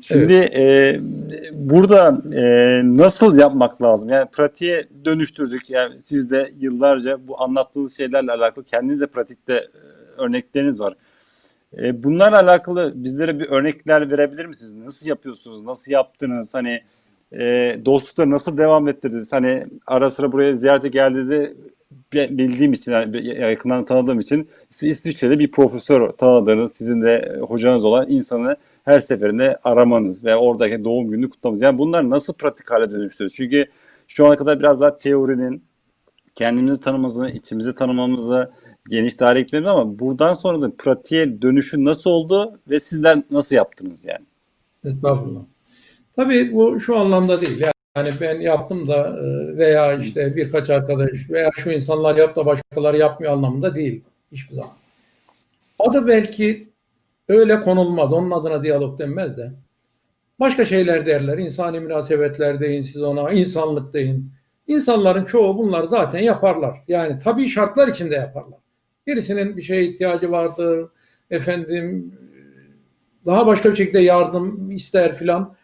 Şimdi e, burada e, nasıl yapmak lazım? Yani pratiğe dönüştürdük. Yani siz de yıllarca bu anlattığınız şeylerle alakalı kendiniz de pratikte e, örnekleriniz var. E, bunlarla alakalı bizlere bir örnekler verebilir misiniz? Nasıl yapıyorsunuz? Nasıl yaptınız? Hani e, dostlukları nasıl devam ettirdiniz? Hani ara sıra buraya ziyarete geldiğinizde bildiğim için, yani yakından tanıdığım için İsviçre'de bir profesör tanıdığınız, sizin de hocanız olan insanı her seferinde aramanız ve oradaki doğum gününü kutlamanız. Yani bunlar nasıl pratik hale dönüştürüyoruz? Çünkü şu ana kadar biraz daha teorinin kendimizi tanımamızı, içimizi tanımamızı geniş tarih ama buradan sonra da pratiğe dönüşü nasıl oldu ve sizler nasıl yaptınız yani? Estağfurullah. Tabii bu şu anlamda değil. Yani ben yaptım da e, veya işte birkaç arkadaş veya şu insanlar yap da başkaları yapmıyor anlamında değil hiçbir zaman. Adı belki öyle konulmaz. Onun adına diyalog denmez de. Başka şeyler derler. İnsani münasebetler deyin siz ona, insanlık deyin. İnsanların çoğu bunları zaten yaparlar. Yani tabii şartlar içinde yaparlar. Birisinin bir şeye ihtiyacı vardır. Efendim daha başka bir şekilde yardım ister filan.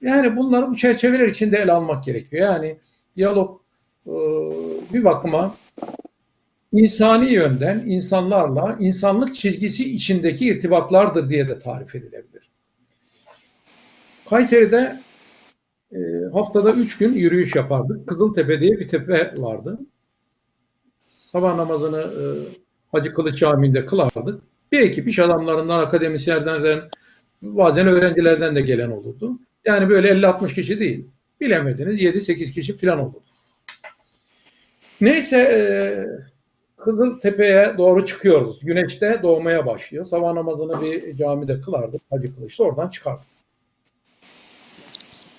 Yani bunları bu çerçeveler içinde ele almak gerekiyor. Yani diyalog e, bir bakıma insani yönden insanlarla insanlık çizgisi içindeki irtibatlardır diye de tarif edilebilir. Kayseri'de e, haftada üç gün yürüyüş yapardık. Kızıltepe diye bir tepe vardı. Sabah namazını e, Hacı Kılıç Camii'nde kılardık. Bir ekip iş adamlarından, akademisyenlerden, bazen öğrencilerden de gelen olurdu. Yani böyle 50-60 kişi değil. Bilemediniz 7-8 kişi falan olurdu. Neyse e, Kızıltepe'ye doğru çıkıyoruz. Güneşte doğmaya başlıyor. Sabah namazını bir camide kılardık. Hacı Kılıç'ta oradan çıkardık.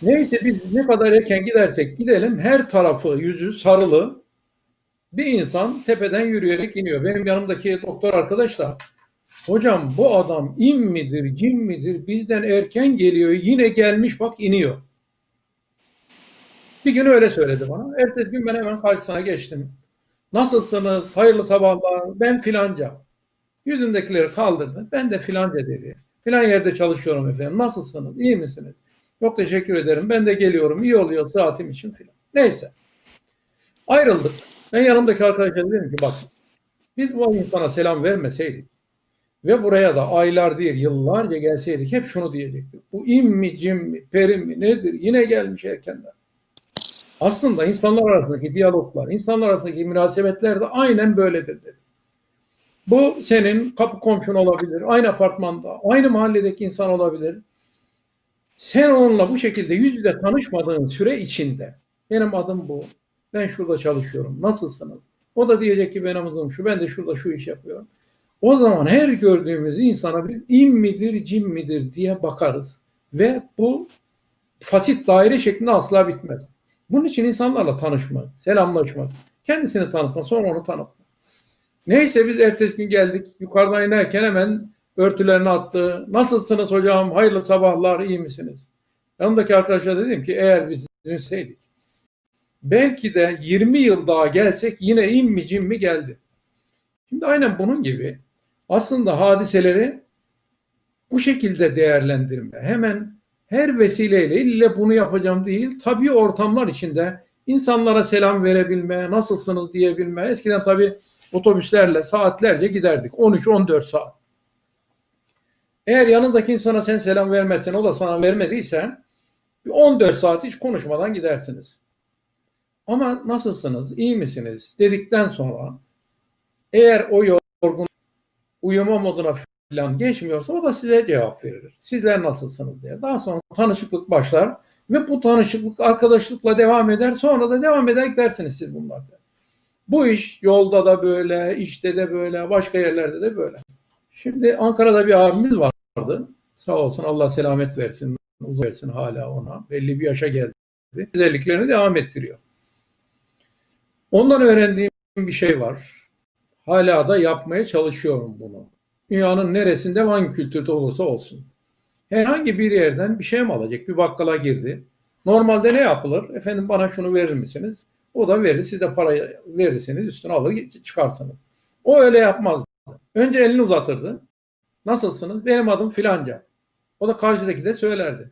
Neyse biz ne kadar erken gidersek gidelim her tarafı yüzü sarılı bir insan tepeden yürüyerek iniyor. Benim yanımdaki doktor arkadaş da hocam bu adam in midir cin midir bizden erken geliyor yine gelmiş bak iniyor. Bir gün öyle söyledi bana. Ertesi gün ben hemen karşısına geçtim. Nasılsınız? Hayırlı sabahlar. Ben filanca. Yüzündekileri kaldırdı. Ben de filanca dedi. Filan yerde çalışıyorum efendim. Nasılsınız? İyi misiniz? Çok teşekkür ederim. Ben de geliyorum. İyi oluyor saatim için filan. Neyse. Ayrıldık. Ben yanımdaki arkadaşa dedim ki bak biz bu insana selam vermeseydik ve buraya da aylar değil yıllarca gelseydik hep şunu diyecektik. Bu im mi cim mi perim mi nedir yine gelmiş erkenden. Aslında insanlar arasındaki diyaloglar, insanlar arasındaki münasebetler de aynen böyledir dedi. Bu senin kapı komşun olabilir, aynı apartmanda, aynı mahalledeki insan olabilir. Sen onunla bu şekilde yüz yüze tanışmadığın süre içinde benim adım bu, ben şurada çalışıyorum, nasılsınız? O da diyecek ki benim adım şu, ben de şurada şu iş yapıyorum. O zaman her gördüğümüz insana bir in midir, cin midir diye bakarız. Ve bu fasit daire şeklinde asla bitmez. Bunun için insanlarla tanışmak, selamlaşmak, kendisini tanıtmak, sonra onu tanıtmak. Neyse biz ertesi gün geldik. Yukarıdan inerken hemen örtülerini attı. Nasılsınız hocam? Hayırlı sabahlar, iyi misiniz? Yanımdaki arkadaşa dedim ki eğer biz üzülseydik belki de 20 yıl daha gelsek yine in mi cin mi geldi. Şimdi aynen bunun gibi aslında hadiseleri bu şekilde değerlendirme. Hemen her vesileyle ille bunu yapacağım değil. Tabii ortamlar içinde insanlara selam verebilme, nasılsınız diyebilme. Eskiden tabii otobüslerle saatlerce giderdik. 13-14 saat. Eğer yanındaki insana sen selam vermezsen, o da sana vermediysen 14 saat hiç konuşmadan gidersiniz. Ama nasılsınız, iyi misiniz dedikten sonra eğer o yorgun uyuma moduna falan geçmiyorsa o da size cevap verir. Sizler nasılsınız der. Daha sonra tanışıklık başlar ve bu tanışıklık arkadaşlıkla devam eder. Sonra da devam eder gidersiniz siz bunlarla. Bu iş yolda da böyle, işte de böyle, başka yerlerde de böyle. Şimdi Ankara'da bir abimiz vardı. Sağ olsun Allah selamet versin, uzun versin hala ona. Belli bir yaşa geldi. Özelliklerini devam ettiriyor. Ondan öğrendiğim bir şey var. Hala da yapmaya çalışıyorum bunu. Dünyanın neresinde hangi kültürde olursa olsun. Herhangi bir yerden bir şey mi alacak? Bir bakkala girdi. Normalde ne yapılır? Efendim bana şunu verir misiniz? O da verir. Siz de parayı verirsiniz. Üstüne alır çıkarsınız. O öyle yapmazdı. Önce elini uzatırdı. Nasılsınız? Benim adım filanca. O da karşıdaki de söylerdi.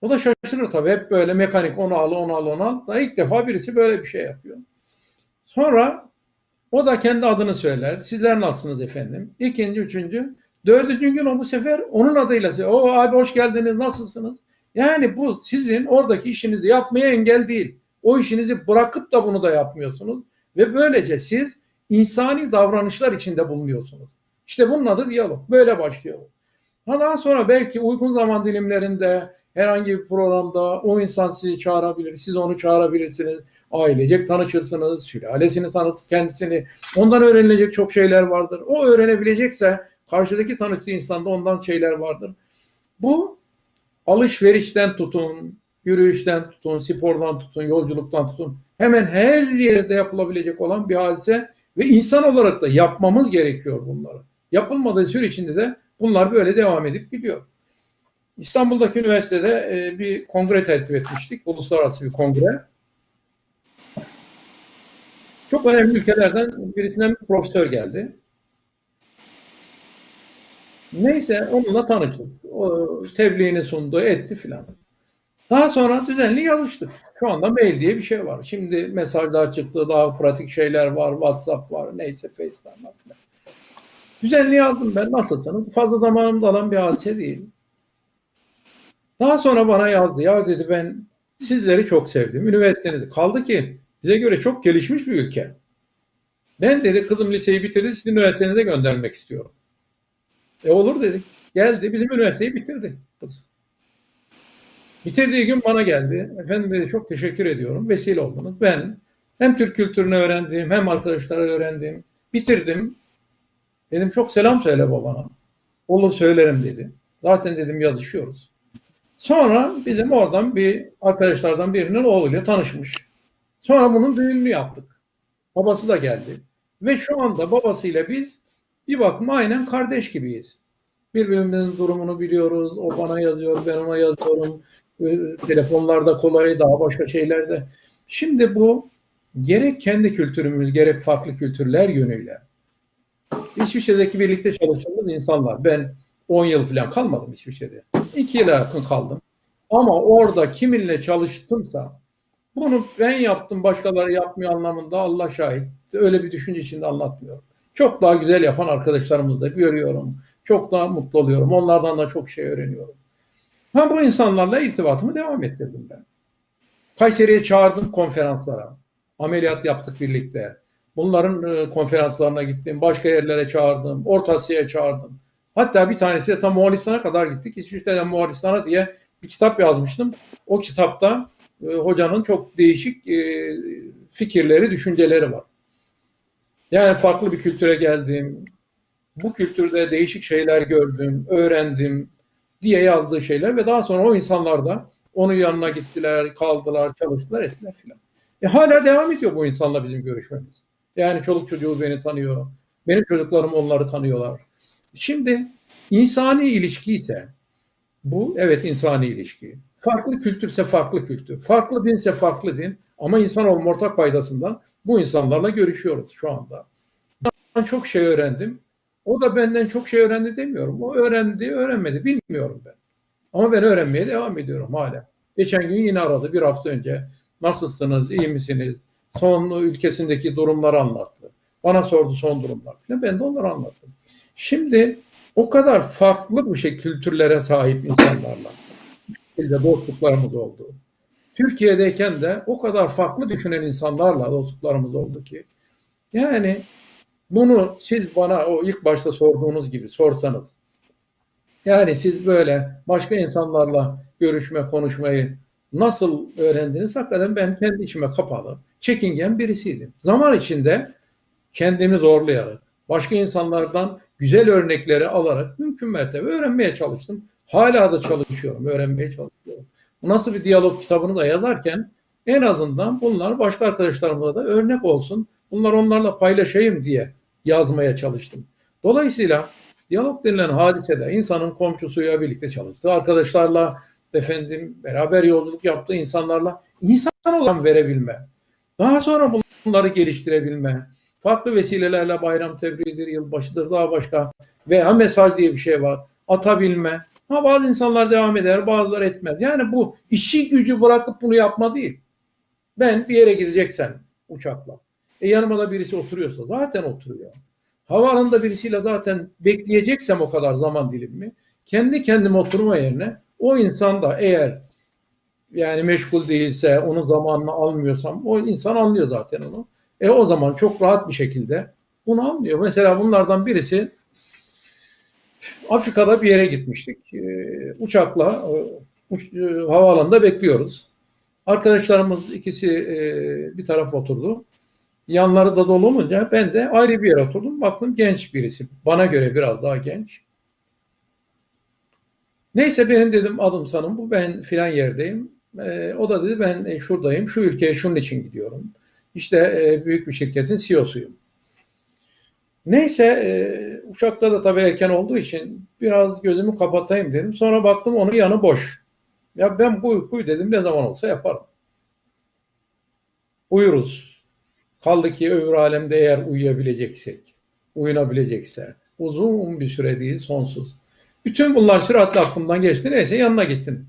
O da şaşırır tabii. Hep böyle mekanik onu al, onu al, onu al. Da ilk defa birisi böyle bir şey yapıyor. Sonra o da kendi adını söyler. Sizler nasılsınız efendim? İkinci, üçüncü. Dördüncü gün o bu sefer onun adıyla söylüyor. O abi hoş geldiniz, nasılsınız? Yani bu sizin oradaki işinizi yapmaya engel değil. O işinizi bırakıp da bunu da yapmıyorsunuz. Ve böylece siz insani davranışlar içinde bulunuyorsunuz. İşte bunun adı diyalog. Böyle başlıyor. Ha daha sonra belki uygun zaman dilimlerinde herhangi bir programda o insan sizi çağırabilir, siz onu çağırabilirsiniz. Ailecek tanışırsınız, sülalesini tanıtırsınız, kendisini. Ondan öğrenilecek çok şeyler vardır. O öğrenebilecekse karşıdaki tanıştığı insanda ondan şeyler vardır. Bu alışverişten tutun, yürüyüşten tutun, spordan tutun, yolculuktan tutun. Hemen her yerde yapılabilecek olan bir hadise ve insan olarak da yapmamız gerekiyor bunları. Yapılmadığı süre içinde de bunlar böyle devam edip gidiyor. İstanbul'daki üniversitede e, bir kongre tertip etmiştik. Uluslararası bir kongre. Çok önemli ülkelerden birisinden bir profesör geldi. Neyse onunla tanıştık. O tebliğini sundu, etti filan. Daha sonra düzenli yazıştık. Şu anda mail diye bir şey var. Şimdi mesajlar çıktı, daha pratik şeyler var, WhatsApp var, neyse FaceTime var filan. Düzenli yazdım ben nasılsınız? Fazla zamanımda alan bir hadise değil. Daha sonra bana yazdı. Ya dedi ben sizleri çok sevdim. Üniversitenizi. Kaldı ki bize göre çok gelişmiş bir ülke. Ben dedi kızım liseyi bitirdi sizin üniversitenize göndermek istiyorum. E olur dedik. Geldi bizim üniversiteyi bitirdi kız. Bitirdiği gün bana geldi. Efendim dedi çok teşekkür ediyorum. Vesile oldunuz. Ben hem Türk kültürünü öğrendim hem arkadaşlara öğrendim. Bitirdim. Dedim çok selam söyle babana. Olur söylerim dedi. Zaten dedim yazışıyoruz. Sonra bizim oradan bir arkadaşlardan birinin oğluyla tanışmış. Sonra bunun düğününü yaptık. Babası da geldi. Ve şu anda babasıyla biz bir bakıma aynen kardeş gibiyiz. Birbirimizin durumunu biliyoruz. O bana yazıyor, ben ona yazıyorum. Ee, Telefonlarda kolay, daha başka şeylerde. Şimdi bu gerek kendi kültürümüz, gerek farklı kültürler yönüyle. İsviçre'deki birlikte çalıştığımız insanlar. Ben 10 yıl falan kalmadım İsviçre'de. 2 yıla yakın kaldım. Ama orada kiminle çalıştımsa bunu ben yaptım başkaları yapmıyor anlamında Allah şahit. Öyle bir düşünce içinde anlatmıyorum. Çok daha güzel yapan arkadaşlarımızı da görüyorum. Çok daha mutlu oluyorum. Onlardan da çok şey öğreniyorum. Ha bu insanlarla irtibatımı devam ettirdim ben. Kayseri'ye çağırdım konferanslara. Ameliyat yaptık birlikte. Bunların e, konferanslarına gittim. Başka yerlere çağırdım. Orta Asya'ya çağırdım. Hatta bir tanesi de tam Moğolistan'a kadar gittik. İsviçre'den Moğolistan'a diye bir kitap yazmıştım. O kitapta e, hocanın çok değişik e, fikirleri, düşünceleri var. Yani farklı bir kültüre geldim. Bu kültürde değişik şeyler gördüm, öğrendim diye yazdığı şeyler ve daha sonra o insanlar da onun yanına gittiler, kaldılar, çalıştılar, ettiler filan. E hala devam ediyor bu insanla bizim görüşmemiz. Yani çoluk çocuğu beni tanıyor. Benim çocuklarım onları tanıyorlar. Şimdi insani ilişki ise bu evet insani ilişki. Farklı kültürse farklı kültür. Farklı dinse farklı din. Ama insan olma ortak paydasından bu insanlarla görüşüyoruz şu anda. Ben çok şey öğrendim. O da benden çok şey öğrendi demiyorum. O öğrendi, öğrenmedi bilmiyorum ben. Ama ben öğrenmeye devam ediyorum hala. Geçen gün yine aradı bir hafta önce. Nasılsınız, iyi misiniz? Son ülkesindeki durumları anlattı. Bana sordu son durumlar falan. Ben de onları anlattım. Şimdi o kadar farklı bu şey kültürlere sahip insanlarla bir de dostluklarımız oldu. Türkiye'deyken de o kadar farklı düşünen insanlarla dostluklarımız oldu ki yani bunu siz bana o ilk başta sorduğunuz gibi sorsanız yani siz böyle başka insanlarla görüşme, konuşmayı nasıl öğrendiniz? Hakikaten ben kendi içime kapalı, çekingen birisiydim. Zaman içinde kendimi zorlayarak, başka insanlardan güzel örnekleri alarak mümkün mertebe öğrenmeye çalıştım. Hala da çalışıyorum, öğrenmeye çalışıyorum. Nasıl bir diyalog kitabını da yazarken en azından bunlar başka arkadaşlarımla da örnek olsun. Bunlar onlarla paylaşayım diye yazmaya çalıştım. Dolayısıyla diyalog denilen hadisede insanın komşusuyla birlikte çalıştığı, arkadaşlarla efendim beraber yolculuk yaptığı insanlarla insan olan verebilme. Daha sonra bunları geliştirebilme. Farklı vesilelerle bayram tebriğidir, yılbaşıdır, daha başka veya mesaj diye bir şey var. Atabilme. Ha bazı insanlar devam eder, bazıları etmez. Yani bu işi gücü bırakıp bunu yapma değil. Ben bir yere gideceksem uçakla. E yanıma da birisi oturuyorsa zaten oturuyor. Havaalanında birisiyle zaten bekleyeceksem o kadar zaman dilimi kendi kendime oturma yerine o insan da eğer yani meşgul değilse, onun zamanını almıyorsam o insan anlıyor zaten onu. E o zaman çok rahat bir şekilde bunu anlıyor. Mesela bunlardan birisi Afrika'da bir yere gitmiştik. Ee, uçakla e, uç, e, havaalanında bekliyoruz. Arkadaşlarımız ikisi e, bir tarafa oturdu. Yanları da dolu olunca ben de ayrı bir yere oturdum. Baktım genç birisi. Bana göre biraz daha genç. Neyse benim dedim adım sanım bu. Ben filan yerdeyim. E, o da dedi ben e, şuradayım. Şu ülkeye şunun için gidiyorum. İşte e, büyük bir şirketin CEO'suyum. Neyse e, uçakta da tabii erken olduğu için biraz gözümü kapatayım dedim. Sonra baktım onun yanı boş. Ya ben bu uykuyu dedim ne zaman olsa yaparım. Uyuruz. Kaldı ki öbür alemde eğer uyuyabileceksek, uyunabilecekse uzun bir süre değil sonsuz. Bütün bunlar süratle aklımdan geçti. Neyse yanına gittim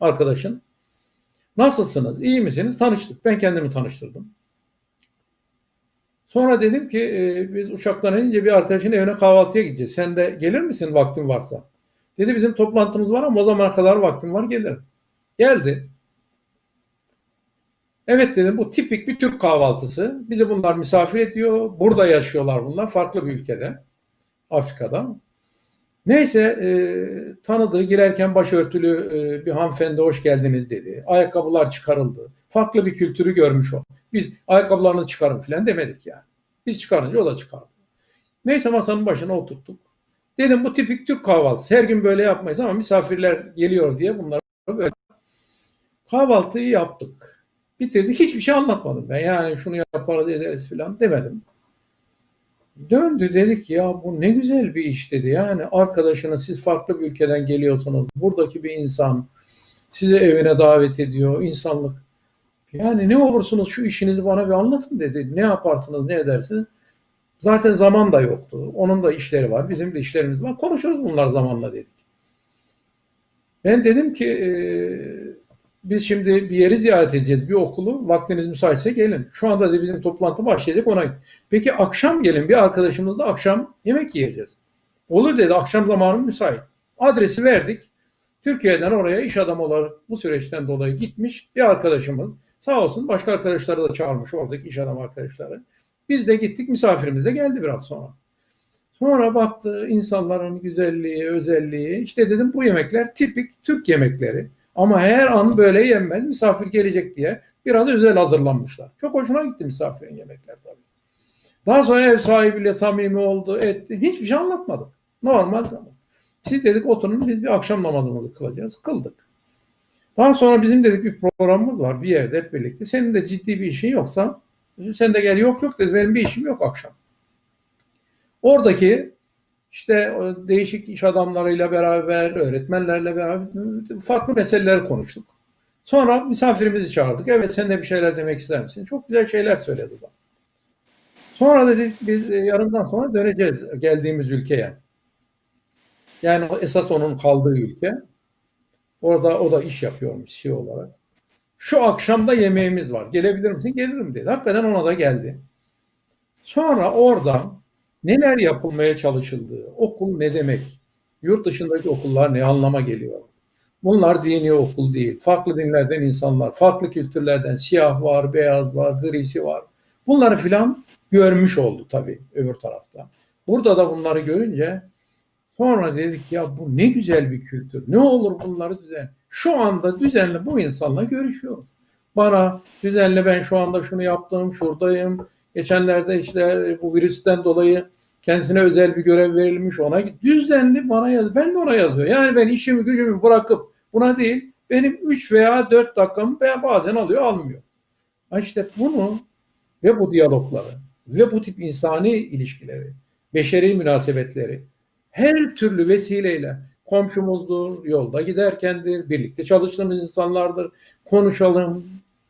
arkadaşın. Nasılsınız? İyi misiniz? Tanıştık. Ben kendimi tanıştırdım. Sonra dedim ki e, biz uçaktan inince bir arkadaşın evine kahvaltıya gideceğiz. Sen de gelir misin vaktin varsa? Dedi bizim toplantımız var ama o zamana kadar vaktim var gelirim. Geldi. Evet dedim bu tipik bir Türk kahvaltısı. Bizi bunlar misafir ediyor. Burada yaşıyorlar bunlar farklı bir ülkede. Afrika'da. Neyse e, tanıdığı girerken başörtülü e, bir hanımefendi hoş geldiniz dedi. Ayakkabılar çıkarıldı. Farklı bir kültürü görmüş o. Biz ayakkabılarını çıkarın filan demedik yani. Biz çıkarınca o da çıkardı. Neyse masanın başına oturttuk. Dedim bu tipik Türk kahvaltısı. Her gün böyle yapmayız ama misafirler geliyor diye bunları böyle. Kahvaltıyı yaptık. Bitirdik. Hiçbir şey anlatmadım ben. Yani şunu yaparız ederiz filan demedim. Döndü dedik ya bu ne güzel bir iş dedi. Yani arkadaşınız siz farklı bir ülkeden geliyorsunuz. Buradaki bir insan sizi evine davet ediyor. insanlık. Yani ne olursunuz şu işinizi bana bir anlatın dedi. Ne yaparsınız ne edersiniz. Zaten zaman da yoktu. Onun da işleri var. Bizim de işlerimiz var. Konuşuruz bunlar zamanla dedik. Ben dedim ki e, biz şimdi bir yeri ziyaret edeceğiz. Bir okulu. Vaktiniz müsaitse gelin. Şu anda da bizim toplantı başlayacak ona. Peki akşam gelin. Bir arkadaşımızla akşam yemek yiyeceğiz. Olur dedi. Akşam zamanı müsait. Adresi verdik. Türkiye'den oraya iş adamı olarak bu süreçten dolayı gitmiş bir arkadaşımız. Sağ olsun başka arkadaşları da çağırmış oradaki iş adamı arkadaşları. Biz de gittik misafirimiz de geldi biraz sonra. Sonra baktı insanların güzelliği, özelliği. İşte dedim bu yemekler tipik Türk yemekleri. Ama her an böyle yenmez. Misafir gelecek diye biraz özel hazırlanmışlar. Çok hoşuna gitti misafirin yemekler tabii. Daha sonra ev sahibiyle samimi oldu, etti. Hiçbir şey anlatmadık. Normal zaman. Siz dedik oturun biz bir akşam namazımızı kılacağız. Kıldık. Daha sonra bizim dedik bir programımız var bir yerde hep birlikte. Senin de ciddi bir işin yoksa sen de gel yok yok dedi. Benim bir işim yok akşam. Oradaki işte değişik iş adamlarıyla beraber, öğretmenlerle beraber farklı meseleleri konuştuk. Sonra misafirimizi çağırdık. Evet sen de bir şeyler demek ister misin? Çok güzel şeyler söyledi o. Sonra dedik biz yarından sonra döneceğiz geldiğimiz ülkeye. Yani esas onun kaldığı ülke. Orada o da iş yapıyormuş şey olarak. Şu akşamda yemeğimiz var. Gelebilir misin? Gelirim dedi. Hakikaten ona da geldi. Sonra orada neler yapılmaya çalışıldığı, okul ne demek, yurt dışındaki okullar ne anlama geliyor. Bunlar dini okul değil. Farklı dinlerden insanlar, farklı kültürlerden siyah var, beyaz var, grisi var. Bunları filan görmüş oldu tabii öbür tarafta. Burada da bunları görünce sonra dedik ya bu ne güzel bir kültür. Ne olur bunları düzen. Şu anda düzenli bu insanla görüşüyoruz. Bana düzenli ben şu anda şunu yaptım, şuradayım. Geçenlerde işte bu virüsten dolayı kendisine özel bir görev verilmiş ona. Düzenli bana yaz. Ben de ona yazıyor. Yani ben işimi gücümü bırakıp buna değil benim 3 veya 4 dakikamı bazen alıyor almıyor. İşte bunu ve bu diyalogları ve bu tip insani ilişkileri, beşeri münasebetleri her türlü vesileyle komşumuzdur, yolda giderkendir, birlikte çalıştığımız insanlardır. Konuşalım,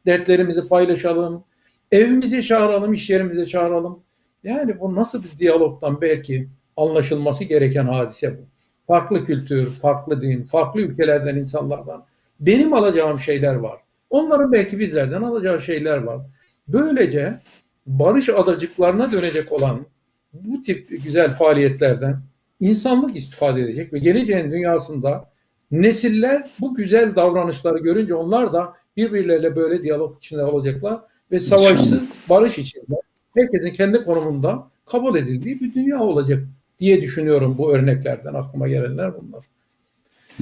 dertlerimizi paylaşalım, evimize çağıralım, iş yerimize çağıralım. Yani bu nasıl bir diyalogdan belki anlaşılması gereken hadise bu. farklı kültür, farklı din, farklı ülkelerden insanlardan benim alacağım şeyler var. Onların belki bizlerden alacağı şeyler var. Böylece barış adacıklarına dönecek olan bu tip güzel faaliyetlerden insanlık istifade edecek ve geleceğin dünyasında nesiller bu güzel davranışları görünce onlar da birbirleriyle böyle diyalog içinde olacaklar ve savaşsız, barış içinde herkesin kendi konumunda kabul edildiği bir dünya olacak diye düşünüyorum bu örneklerden aklıma gelenler bunlar.